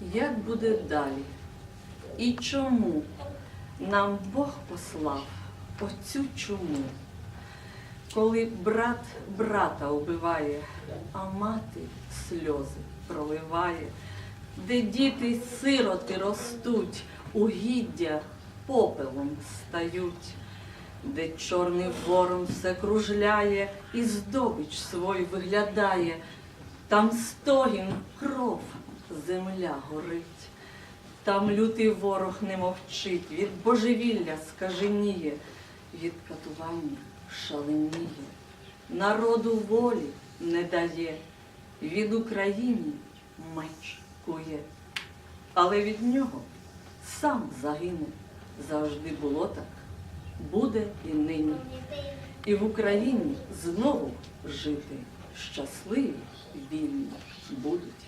як буде далі? І чому нам Бог послав оцю чуму? Коли брат брата убиває, а мати сльози проливає, де діти сироти ростуть, угіддя попелом стають, де чорний ворон все кружляє і здобич свой виглядає, там стогін кров, земля горить. Там лютий ворог не мовчить, від божевілля скаженіє, від катування шаленіє, народу волі не дає, від України меч кує, але від нього сам загине. Завжди було так, буде і нині. І в Україні знову жити щасливі, вільні будуть.